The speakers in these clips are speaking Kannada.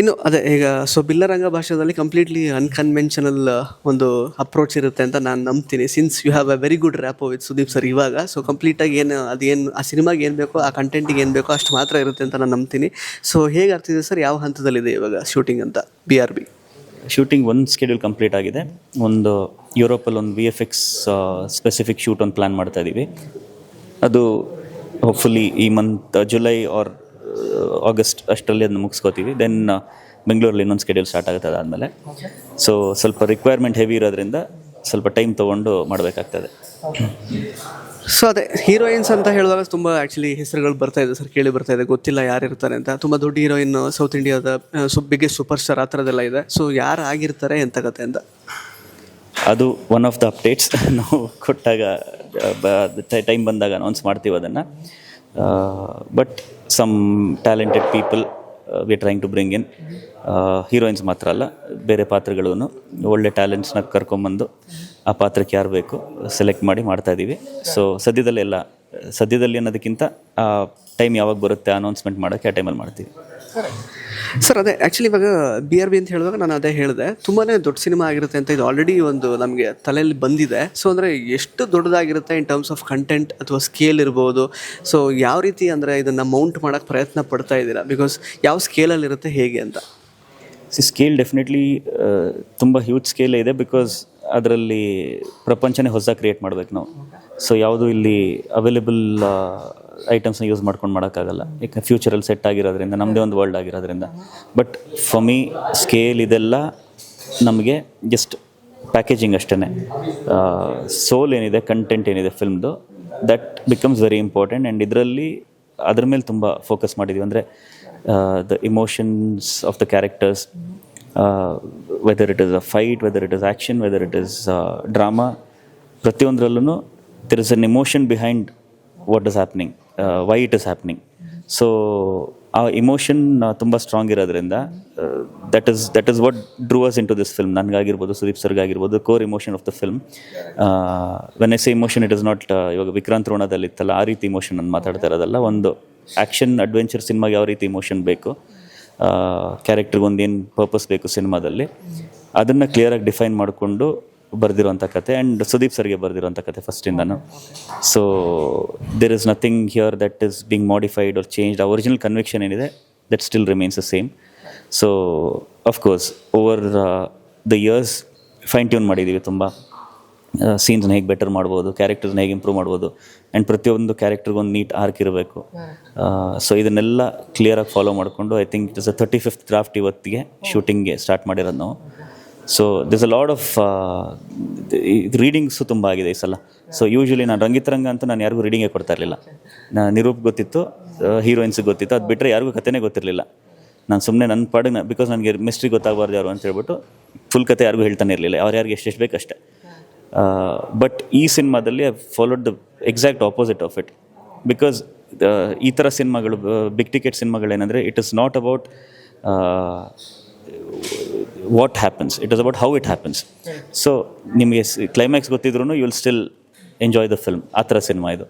ಇನ್ನು ಅದೇ, ಈಗ ಸೊ ಬಿಲ್ಲರಂಗ ಭಾಷೆದಲ್ಲಿ ಕಂಪ್ಲೀಟ್ಲಿ ಅನ್ಕನ್ವೆನ್ಷನಲ್ ಒಂದು ಅಪ್ರೋಚ್ ಇರುತ್ತೆ ಅಂತ ನಾನು ನಂಬ್ತೀನಿ. Since you have a very good rap with Sudeep sir ಇವಾಗ ಸೊ ಕಂಪ್ಲೀಟಾಗಿ ಏನು ಅದೇನು ಆ ಸಿನಿಮಾಗೆ ಏನು ಬೇಕೋ, ಆ ಕಂಟೆಂಟಿಗೆ ಏನು ಬೇಕೋ ಅಷ್ಟು ಮಾತ್ರ ಇರುತ್ತೆ ಅಂತ ನಾನು ನಂಬ್ತೀನಿ. ಸೊ ಹೇಗೆ ಆಗ್ತಿದೆ ಸರ್ ಯಾವ ಹಂತದಲ್ಲಿದೆ ಇವಾಗ ಶೂಟಿಂಗ್ ಅಂತ ಬಿ ಆರ್ ಬಿ ಶೂಟಿಂಗ್ ಒಂದು ಸ್ಕೆಡ್ಯೂಲ್ ಕಂಪ್ಲೀಟ್ ಆಗಿದೆ. ಒಂದು ಯುರೋಪಲ್ಲಿ ಒಂದು V F X specific shoot ಒಂದು ಪ್ಲ್ಯಾನ್ ಮಾಡ್ತಾ ಇದ್ದೀವಿ ಅದು ಹೋಪ್ಫುಲಿ ಈ ಮಂತ್ ಜುಲೈ ಆರ್ ಆಗಸ್ಟ್ ಅಷ್ಟರಲ್ಲಿ ಅದನ್ನ ಮುಗಿಸ್ಕೋತೀವಿ ದೆನ್ ಬೆಂಗಳೂರಲ್ಲಿ ಇನ್ನೊಂದು ಸ್ಕೆಡ್ಯೂಲ್ ಸ್ಟಾರ್ಟ್ ಆಗುತ್ತೆ ಅದಾದಮೇಲೆ. ಸೊ ಸ್ವಲ್ಪ ರಿಕ್ವೈರ್ಮೆಂಟ್ ಹೆವಿ ಇರೋದ್ರಿಂದ ಸ್ವಲ್ಪ ಟೈಮ್ ತೊಗೊಂಡು ಮಾಡಬೇಕಾಗ್ತದೆ. ಸೊ ಅದೇ ಹೀರೋಯಿನ್ಸ್ ಅಂತ ಹೇಳುವಾಗ ತುಂಬ ಆ್ಯಕ್ಚುಲಿ ಹೆಸರುಗಳು ಬರ್ತಾ ಇದೆ ಸರ್ ಕೇಳಿ ಬರ್ತಾ ಇದೆ. ಗೊತ್ತಿಲ್ಲ ಯಾರು ಇರ್ತಾರೆ ಅಂತ. ತುಂಬ ದೊಡ್ಡ ಹೀರೋಯಿನ್ ಸೌತ್ ಇಂಡಿಯಾದ ಸು ಬಿಗ್ಗೆಸ್ಟ್ ಸೂಪರ್ ಸ್ಟಾರ್ ಆ ಥರದ್ದೆಲ್ಲ ಇದೆ. ಸೊ ಯಾರು ಆಗಿರ್ತಾರೆ ಎಂತ ಕತೆ ಅಂತ? ಅದು ಒನ್ ಆಫ್ ದ ಅಪ್ಡೇಟ್ಸ್ ನಾವು ಕೊಟ್ಟಾಗ ಟೈಮ್ ಬಂದಾಗ ಅನೌನ್ಸ್ ಮಾಡ್ತೀವಿ ಅದನ್ನು. But some talented people we trying to bring in heroines ಮಾತ್ರ ಅಲ್ಲ, ಬೇರೆ ಪಾತ್ರಗಳೂ ಒಳ್ಳೆ ಟ್ಯಾಲೆಂಟ್ಸ್ನ ಕರ್ಕೊಂಬಂದು ಆ ಪಾತ್ರಕ್ಕೆ ಯಾರು ಬೇಕು ಸೆಲೆಕ್ಟ್ ಮಾಡಿ ಮಾಡ್ತಾ ಇದ್ದೀವಿ ಸೊ ಸದ್ಯದಲ್ಲೇ ಎಲ್ಲ ಸದ್ಯದಲ್ಲಿ ಅನ್ನೋದಕ್ಕಿಂತ ಟೈಮ್ ಯಾವಾಗ ಬರುತ್ತೆ ಅನೌನ್ಸ್ಮೆಂಟ್ ಮಾಡೋಕ್ಕೆ ಆ ಟೈಮಲ್ಲಿ ಮಾಡ್ತೀವಿ. ಸರ್, ಅದೇ ಆ್ಯಕ್ಚುಲಿ ಇವಾಗ ಬಿ ಆರ್ ಬಿ ಅಂತ ಹೇಳುವಾಗ ನಾನು ಅದೇ ಹೇಳಿದೆ. ತುಂಬಾ ದೊಡ್ಡ ಸಿನಿಮಾ ಆಗಿರುತ್ತೆ ಅಂತ ಇದು ಆಲ್ರೆಡಿ ಒಂದು ನಮಗೆ ತಲೆಯಲ್ಲಿ ಬಂದಿದೆ. ಸೊ ಅಂದರೆ ಎಷ್ಟು ದೊಡ್ಡದಾಗಿರುತ್ತೆ ಇನ್ ಟರ್ಮ್ಸ್ ಆಫ್ ಕಂಟೆಂಟ್ ಅಥವಾ ಸ್ಕೇಲ್ ಇರ್ಬೋದು. ಸೊ ಯಾವ ರೀತಿ ಅಂದರೆ ಇದನ್ನು ಮೌಂಟ್ ಮಾಡೋಕ್ಕೆ ಪ್ರಯತ್ನ ಪಡ್ತಾ ಇದ್ದೀರಾ? ಬಿಕಾಸ್ ಯಾವ ಸ್ಕೇಲಲ್ಲಿರುತ್ತೆ ಹೇಗೆ ಅಂತ? ಸಿ ಸ್ಕೇಲ್ ಡೆಫಿನೆಟ್ಲಿ ತುಂಬ ಹ್ಯೂಜ್ ಸ್ಕೇಲ್ ಇದೆ ಬಿಕಾಸ್ ಅದರಲ್ಲಿ ಪ್ರಪಂಚನೇ ಹೊಸ ಕ್ರಿಯೇಟ್ ಮಾಡ್ಬೇಕು ನಾವು. ಸೊ ಯಾವುದು ಇಲ್ಲಿ ಅವೈಲೇಬಲ್ ಐಟಮ್ಸ್ನ ಯೂಸ್ ಮಾಡ್ಕೊಂಡು ಮಾಡೋಕ್ಕಾಗಲ್ಲ. ಯಾಕೆ ಫ್ಯೂಚರಲ್ಲಿ ಸೆಟ್ ಆಗಿರೋದ್ರಿಂದ ನಮ್ಮದೇ ಒಂದು ವರ್ಲ್ಡ್ ಆಗಿರೋದ್ರಿಂದ. ಬಟ್ ಫಾರ್ ಮೀ ಸ್ಕೇಲ್ ಇದೆಲ್ಲ ನಮಗೆ ಜಸ್ಟ್ ಪ್ಯಾಕೇಜಿಂಗ್ ಅಷ್ಟೇ ಸೋಲ್ ಏನಿದೆ ಕಂಟೆಂಟ್ ಏನಿದೆ ಫಿಲ್ಮ್ದು that becomes very important and ಇದರಲ್ಲಿ ಅದ್ರ ಮೇಲೆ ತುಂಬ ಫೋಕಸ್ ಮಾಡಿದ್ವಿ. ಅಂದರೆ the emotions of the characters whether it is a fight whether it is action whether it is drama ಪ್ರತಿಯೊಂದರಲ್ಲೂ there is an emotion behind what is happening why it is happening so ಆ ಇಮೋಷನ್ ತುಂಬ ಸ್ಟ್ರಾಂಗ್ ಇರೋದ್ರಿಂದ that is that is what drives us into this film ನನಗಾಗಿರ್ಬೋದು, Sudeep ಸರ್ಗಾಗಿರ್ಬೋದು core emotion of the film when as emotion it is not ಇವಾಗ ವಿಕ್ರಾಂತ್ ರೋಣದಲ್ಲಿ ಇತ್ತಲ್ಲ ಆ ರೀತಿ ಇಮೋಷನ್ ನಾನು ಮಾತಾಡ್ತಾ ಇರೋದಲ್ಲ. ಒಂದು ಆ್ಯಕ್ಷನ್ ಅಡ್ವೆಂಚರ್ ಸಿನಿಮಾಗೆ ಯಾವ ರೀತಿ ಇಮೋಷನ್ ಬೇಕು ಕ್ಯಾರೆಕ್ಟ್ರಿಗೆ ಒಂದೇನು ಪರ್ಪಸ್ ಬೇಕು ಸಿನಿಮಾದಲ್ಲಿ ಅದನ್ನು ಕ್ಲಿಯರಾಗಿ ಡಿಫೈನ್ ಮಾಡಿಕೊಂಡು ಬರೆದಿರೋಂಥ ಕತೆ ಆ್ಯಂಡ್ ಸುದೀಪ್ ಸರ್ಗೆ ಬರೆದಿರುವಂಥ ಕತೆ ಫಸ್ಟಿಂದನು. So there is nothing here that is being modified or change ಆ ಒರಿಜಿನಲ್ ಕನ್ವಿಕ್ಷನ್ ಏನಿದೆ that still remains the same so of course over the years fine tune ಮಾಡಿದ್ದೀವಿ ತುಂಬ. ಸೀನ್ಸ್ನ ಹೇಗೆ ಬೆಟರ್ ಮಾಡ್ಬೋದು ಕ್ಯಾರೆಕ್ಟರ್ನ ಹೇಗೆ ಇಂಪ್ರೂವ್ ಮಾಡ್ಬೋದು ಆ್ಯಂಡ್ ಪ್ರತಿಯೊಂದು ಕ್ಯಾರೆಕ್ಟರ್ಗೊಂದು ನೀಟ್ ಆರ್ಕ್ ಇರಬೇಕು. ಸೊ ಇದನ್ನೆಲ್ಲ ಕ್ಲಿಯರಾಗಿ ಫಾಲೋ ಮಾಡಿಕೊಂಡು I think it is a thirty fifth craft ಇವತ್ತಿಗೆ ಶೂಟಿಂಗ್ಗೆ ಸ್ಟಾರ್ಟ್ ಮಾಡಿರೋದು ನಾವು. So this a lot of readings ತುಂಬ ಆಗಿದೆ ಈ ಸಲ. ಸೊ ಯೂಶ್ವಲಿ ನಾನು ರಂಗಿತರಂಗ ಅಂತ ನಾನು ಯಾರಿಗೂ ರೀಡಿಂಗೇ ಕೊಡ್ತಾ ಇರಲಿಲ್ಲ. ನಾನು ನಿರೂಪ್ ಗೊತ್ತಿತ್ತು ಹೀರೋಯಿನ್ಸಿಗೆ ಗೊತ್ತಿತ್ತು, ಅದು ಬಿಟ್ಟರೆ ಯಾರಿಗೂ ಕಥೆನೇ ಗೊತ್ತಿರಲಿಲ್ಲ. ನಾನು ಸುಮ್ಮನೆ ನನ್ನ ಪಾಡಿಗೆ ಬಿಕಾಸ್ ನನಗೆ ಮಿಸ್ಟ್ರಿ ಗೊತ್ತಾಗಬಾರ್ದು ಯಾರು ಅಂತ ಹೇಳ್ಬಿಟ್ಟು ಫುಲ್ ಕತೆ ಯಾರಿಗೂ ಹೇಳ್ತಾನೆ ಇರಲಿಲ್ಲ. ಅವ್ರು ಯಾರಿಗೆ ಎಷ್ಟೆಷ್ಟು ಬೇಕು ಅಷ್ಟೇ. ಬಟ್ ಈ ಸಿನಿಮಾದಲ್ಲಿ I followed the exact opposite of it because ಈ ಥರ ಸಿನಿಮಾಗಳು big ticket ಸಿನಿಮಾಗಳೇನೆಂದರೆ it is not about what happens it is about how it happens so ನಿಮಗೆ ಕ್ಲೈಮ್ಯಾಕ್ಸ್ ಗೊತ್ತಿದ್ರು you will still enjoy the film ಆ ಥರ ಸಿನಿಮಾ ಇದು.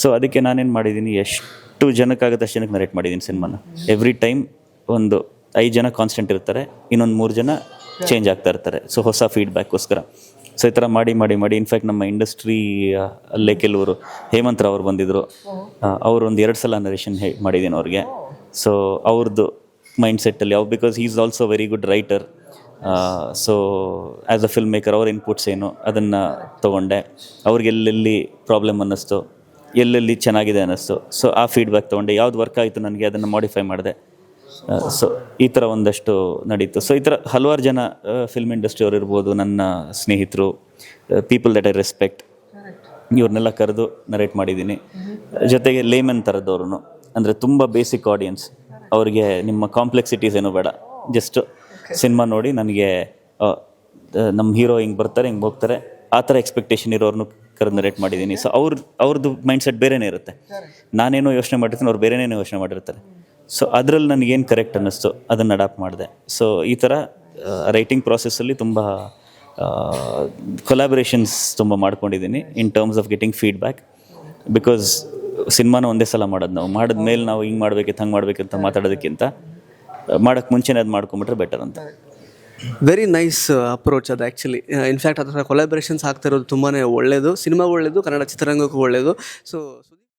ಸೊ ಅದಕ್ಕೆ ನಾನೇನು ಮಾಡಿದ್ದೀನಿ ಎಷ್ಟು ಜನಕ್ಕಾಗುತ್ತೆ ಅಷ್ಟು ಜನಕ್ಕೆ ನರೇಟ್ ಮಾಡಿದ್ದೀನಿ ಸಿನಿಮಾನ ಎವ್ರಿ ಟೈಮ್ ಒಂದು ಐದು ಜನ ಕಾನ್ಸ್ಟೆಂಟ್ ಇರ್ತಾರೆ ಇನ್ನೊಂದು ಮೂರು ಜನ ಚೇಂಜ್ ಆಗ್ತಾ ಇರ್ತಾರೆ. ಸೊ ಹೊಸ ಫೀಡ್ಬ್ಯಾಕ್ಗೋಸ್ಕರ ಸೊ ಈ ಥರ ಮಾಡಿ ಮಾಡಿ ಮಾಡಿ ಇನ್ಫ್ಯಾಕ್ಟ್ ನಮ್ಮ ಇಂಡಸ್ಟ್ರಿ ಅಲ್ಲೇ ಕೆಲವರು ಹೇಮಂತ್ ರಾವ್ ಅವ್ರು ಬಂದಿದ್ದರು ಅವರು ಒಂದು ಎರಡು ಸಲ ನರೇಷನ್ ಹೇ ಮಾಡಿದ್ದೀನಿ ಅವ್ರಿಗೆ. ಸೊ ಅವ್ರದ್ದು ಮೈಂಡ್ ಸೆಟ್ಟಲ್ಲಿ ಯಾವ because is also very good writer so as a film maker ಅವ್ರ ಇನ್ಪುಟ್ಸ್ ಏನು, ಅದನ್ನು ತೊಗೊಂಡೆ. ಅವ್ರಿಗೆ ಎಲ್ಲೆಲ್ಲಿ ಪ್ರಾಬ್ಲಮ್ ಅನ್ನಿಸ್ತು, ಎಲ್ಲೆಲ್ಲಿ ಚೆನ್ನಾಗಿದೆ ಅನ್ನಿಸ್ತು ಸೊ ಆ ಫೀಡ್ಬ್ಯಾಕ್ ತೊಗೊಂಡೆ. ಯಾವ್ದು ವರ್ಕ್ ಆಯಿತು ನನಗೆ, ಅದನ್ನು ಮಾಡಿಫೈ ಮಾಡಿದೆ. ಸೊ ಈ ಥರ ಒಂದಷ್ಟು ನಡೀತು. ಸೊ ಈ ಥರ ಹಲವಾರು ಜನ ಫಿಲ್ಮ್ ಇಂಡಸ್ಟ್ರಿಯವ್ರು ಇರ್ಬೋದು, ನನ್ನ ಸ್ನೇಹಿತರು ಪೀಪಲ್ ದಟ್ ಐ ರೆಸ್ಪೆಕ್ಟ್ ಇವ್ರನ್ನೆಲ್ಲ ಕರೆದು ನರೇಟ್ ಮಾಡಿದ್ದೀನಿ. ಜೊತೆಗೆ ಲೇಮನ್ ಥರದವ್ರು ಅಂದರೆ ತುಂಬ ಬೇಸಿಕ್ ಆಡಿಯನ್ಸ್ ಅವ್ರಿಗೆ ನಿಮ್ಮ ಕಾಂಪ್ಲೆಕ್ಸಿಟೀಸ್ ಏನೂ ಬೇಡ. ಜಸ್ಟ್ ಸಿನಿಮಾ ನೋಡಿ ನನಗೆ ನಮ್ಮ ಹೀರೋ ಹಿಂಗೆ ಬರ್ತಾರೆ ಹಿಂಗೆ ಹೋಗ್ತಾರೆ ಆ ಥರ ಎಕ್ಸ್ಪೆಕ್ಟೇಷನ್ ಇರೋರ್ನು ಕರೆದು ನರೇಟ್ ಮಾಡಿದ್ದೀನಿ ಸೊ ಅವ್ರ ಅವ್ರದ್ದು ಮೈಂಡ್ ಸೆಟ್ ಬೇರೆನೇ ಇರುತ್ತೆ. ನಾನೇನೋ ಯೋಚನೆ ಮಾಡಿರ್ತೀನಿ ಅವ್ರು ಬೇರೆನೇ ಯೋಚನೆ ಮಾಡಿರ್ತಾರೆ. ಸೊ ಅದರಲ್ಲಿ ನನಗೇನು ಕರೆಕ್ಟ್ ಅನ್ನಿಸ್ತು ಅದನ್ನು ಅಡಾಪ್ಟ್ ಮಾಡಿದೆ. ಸೊ ಈ ಥರ ರೈಟಿಂಗ್ ಪ್ರಾಸೆಸ್ಸಲ್ಲಿ ತುಂಬ ಕೊಲಾಬ್ರೇಷನ್ಸ್ ತುಂಬ ಮಾಡ್ಕೊಂಡಿದ್ದೀನಿ in terms of getting feedback because ಸಿನಿಮಾನ ಒಂದೇ ಸಲ ಮಾಡೋದು ನಾವು. ಮಾಡಿದ್ಮೇಲೆ ನಾವು ಹಿಂಗೆ ಮಾಡಬೇಕಿತ್ತು ಹಂಗೆ ಮಾಡಬೇಕಂತ ಮಾತಾಡೋದಕ್ಕಿಂತ ಮಾಡೋಕ್ಕೆ ಮುಂಚೆನೇ ಅದು ಮಾಡ್ಕೊಂಬಿಟ್ರೆ ಬೆಟರ್ ಅಂತ. ವೆರಿ ನೈಸ್ ಅಪ್ರೋಚ್ ಅದು ಆ್ಯಕ್ಚುಲಿ ಇನ್ಫ್ಯಾಕ್ಟ್ ಅದರ ಕೊಲಾಬ್ರೇಷನ್ಸ್ ಆಗ್ತಾ ಇರೋದು ತುಂಬಾ ಒಳ್ಳೆಯದು ಸಿನಿಮಾ ಒಳ್ಳೆಯದು ಕನ್ನಡ ಚಿತ್ರರಂಗಕ್ಕೂ ಒಳ್ಳೆಯದು ಸೊ